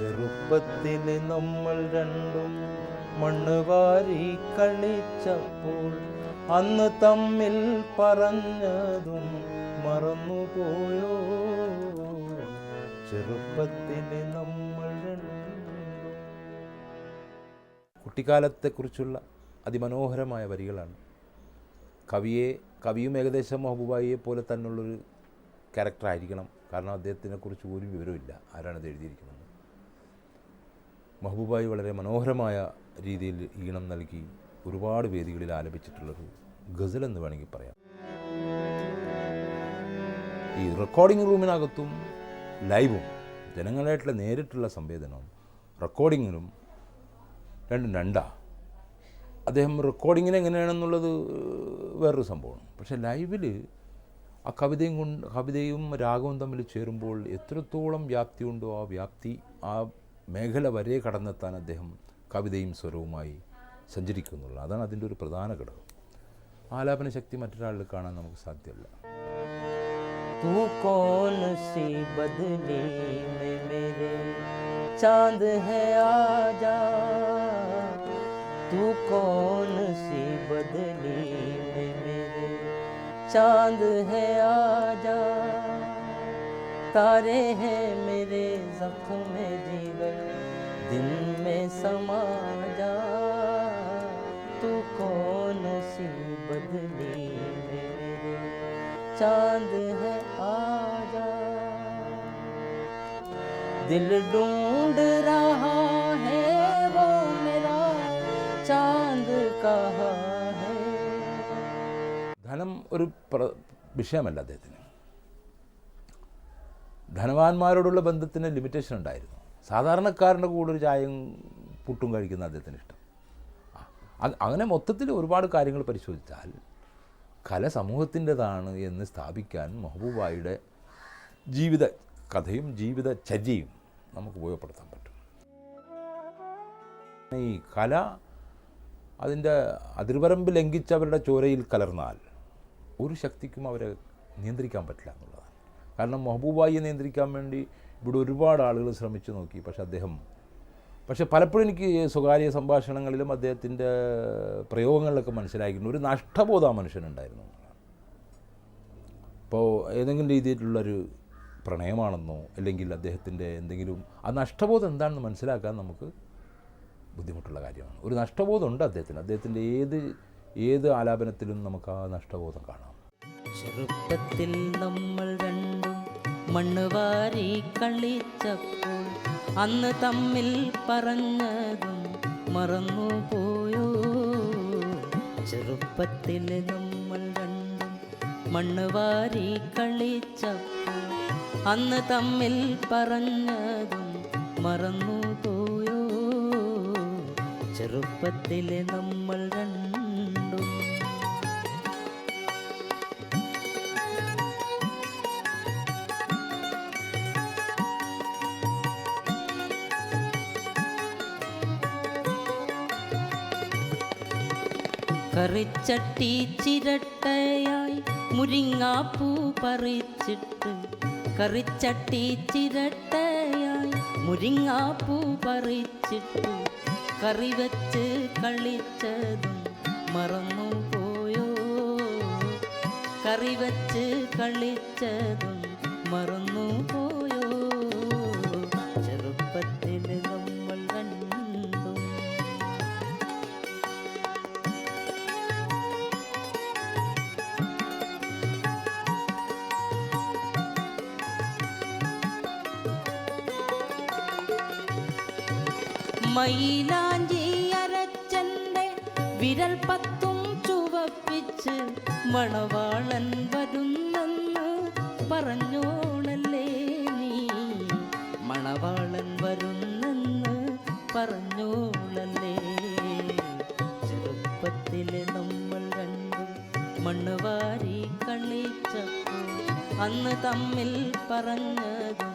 ചെറുപ്പത്തിൽ നമ്മൾ രണ്ടും മണ്ണ് വാരി കളിച്ചപ്പോൾ അന്ന് തമ്മിൽ പറഞ്ഞതും മറന്നുപോയോ? ചെറുപ്പത്തിൽ നമ്മൾ കുട്ടിക്കാലത്തെക്കുറിച്ചുള്ള അതിമനോഹരമായ വരികളാണ്. കവിയെ കവിയും ഏകദേശം മഹബൂബായിയെ പോലെ തന്നെയുള്ളൊരു ക്യാരക്ടർ ആയിരിക്കണം കാരണം അദ്ദേഹത്തിനെക്കുറിച്ച് ഒരു വിവരമില്ല ആരാണത് എഴുതിയിരിക്കുന്നത്? മഹബൂബായി വളരെ മനോഹരമായ രീതിയിൽ ഈണം നൽകി ഒരുപാട് വേദികളിൽ ആലപിച്ചിട്ടുള്ളൊരു ഗസൽ എന്ന് വേണമെങ്കിൽ പറയാം. ഈ റെക്കോർഡിംഗ് റൂമിനകത്തും ലൈവും ജനങ്ങളായിട്ടുള്ള നേരിട്ടുള്ള സംവേദനവും റെക്കോർഡിങ്ങിനും രണ്ടും രണ്ടാ. അദ്ദേഹം റെക്കോർഡിങ്ങിന് എങ്ങനെയാണെന്നുള്ളത് വേറൊരു സംഭവമാണ്. പക്ഷേ ലൈവിൽ ആ കവിതയും കൊണ്ട് കവിതയും രാഗവും തമ്മിൽ ചേരുമ്പോൾ എത്രത്തോളം വ്യാപ്തി ഉണ്ടോ ആ വ്യാപ്തി ആ മേഖല വരെ കടന്നെത്താൻ അദ്ദേഹം കവിതയും സ്വരവുമായി സഞ്ചരിക്കുന്നുള്ളൂ അതാണ് അതിൻ്റെ ഒരു പ്രധാന ഘടകം ആലാപന ശക്തി മറ്റൊരാളിൽ കാണാൻ നമുക്ക് സാധ്യമല്ല तू कौन सी बदली में मेरे चांद है आजा तू कौन सी बदली में मेरे चांद है आजा तारे हैं मेरे जख्म में जीवर दिन में समा जा तू कौन सी बदली में मेरे चांद है आजा दिल ढूंढ रहा है वो मेरा चांद कहाँ है ധനം ഒരു പ്ര വിഷയമല്ല അദ്ദേഹത്തിന് ധനവാന്മാരോടുള്ള ബന്ധത്തിന് ലിമിറ്റേഷൻ ഉണ്ടായിരുന്നു. സാധാരണക്കാരന്റെ കൂടെ ഒരു ചായയും പുട്ടും കഴിക്കുന്ന അദ്ദേഹത്തിന് ഇഷ്ടം. അങ്ങനെ മൊത്തത്തിൽ ഒരുപാട് കാര്യങ്ങൾ പരിശോധിച്ചാൽ കല സമൂഹത്തിന്റെതാണ് എന്ന് സ്ഥാപിക്കാൻ മെഹബൂബായിയുടെ ജീവിത കഥയും ജീവിത ചര്യയും നമുക്ക് ഉപയോഗപ്പെടുത്താൻ പറ്റും. ഈ കല അതിന്റെ അതിർവരമ്പ് ലംഘിച്ചവരുടെ ചോരയിൽ കലർന്നാൽ ഒരു ശക്തിക്കും അവരെ നിയന്ത്രിക്കാൻ പറ്റില്ല എന്നുള്ളതാണ്. കാരണം മെഹബൂബായിയെ നിയന്ത്രിക്കാൻ വേണ്ടി ഇവിടെ ഒരുപാട് ആളുകൾ ശ്രമിച്ചു നോക്കി പക്ഷേ അദ്ദേഹം പക്ഷേ പലപ്പോഴും എനിക്ക് സ്വകാര്യ സംഭാഷണങ്ങളിലും അദ്ദേഹത്തിന്റെ പ്രയോഗങ്ങളിലൊക്കെ മനസ്സിലാക്കിയിട്ടുണ്ട് ഒരു നഷ്ടബോധ മനുഷ്യനുണ്ടായിരുന്നു. ഇപ്പോൾ ഏതെങ്കിലും രീതിയിലുള്ളൊരു പ്രണയമാണെന്നോ അല്ലെങ്കിൽ അദ്ദേഹത്തിന്റെ എന്തെങ്കിലും ആ നഷ്ടബോധം എന്താണെന്ന് മനസ്സിലാക്കാൻ നമുക്ക് ബുദ്ധിമുട്ടുള്ള കാര്യമാണ്. ഒരു നഷ്ടബോധമുണ്ട് അദ്ദേഹത്തിന്. അദ്ദേഹത്തിന്റെ ഏത് ഏത് ആലാപനത്തിലും നമുക്ക് ആ നഷ്ടബോധം കാണാം. ചെറുപ്പത്തിൽ നമ്മൾ രണ്ടും മണ്ണ് വാരി കളിച്ചപ്പോൾ അന്ന് തമ്മിൽ പറഞ്ഞതും മറന്നുപോയോ? ചെറുപ്പത്തിൽ നമ്മൾ രണ്ടും മണ്ണ് വാരി കളിച്ചപ്പോൾ അന്ന് തമ്മിൽ പറഞ്ഞതും മറന്നുപോയോ? ചെറുപ്പത്തിൽ നമ്മൾ രണ്ടും കറിച്ചട്ടി ചിരട്ടയായി മുരിങ്ങാപ്പൂ പറിച്ചിട്ട്. കറിച്ചട്ടി ചിരട്ടയായി മുരിങ്ങാപ്പൂ പറിച്ചിട്ട്. കറി വെച്ച് കളിച്ചതും മറന്നുപോയോ കറി വെച്ച് കളിച്ചതും മറന്നുപോയോ മയിലാഞ്ചി അരച്ചന്റെ വിരൽ പത്തും ചുവപ്പിച്ച് മണവാളൻ വരുന്നെന്ന് പറഞ്ഞോണല്ലേ നീ? മണവാളൻ വരുന്നെന്ന് പറഞ്ഞോളല്ലേ ചെറുപ്പത്തിലെ നമ്മൾ രണ്ടും മണ്ണുവാരി കളിച്ചപ്പോൾ അന്ന് തമ്മിൽ പറഞ്ഞതും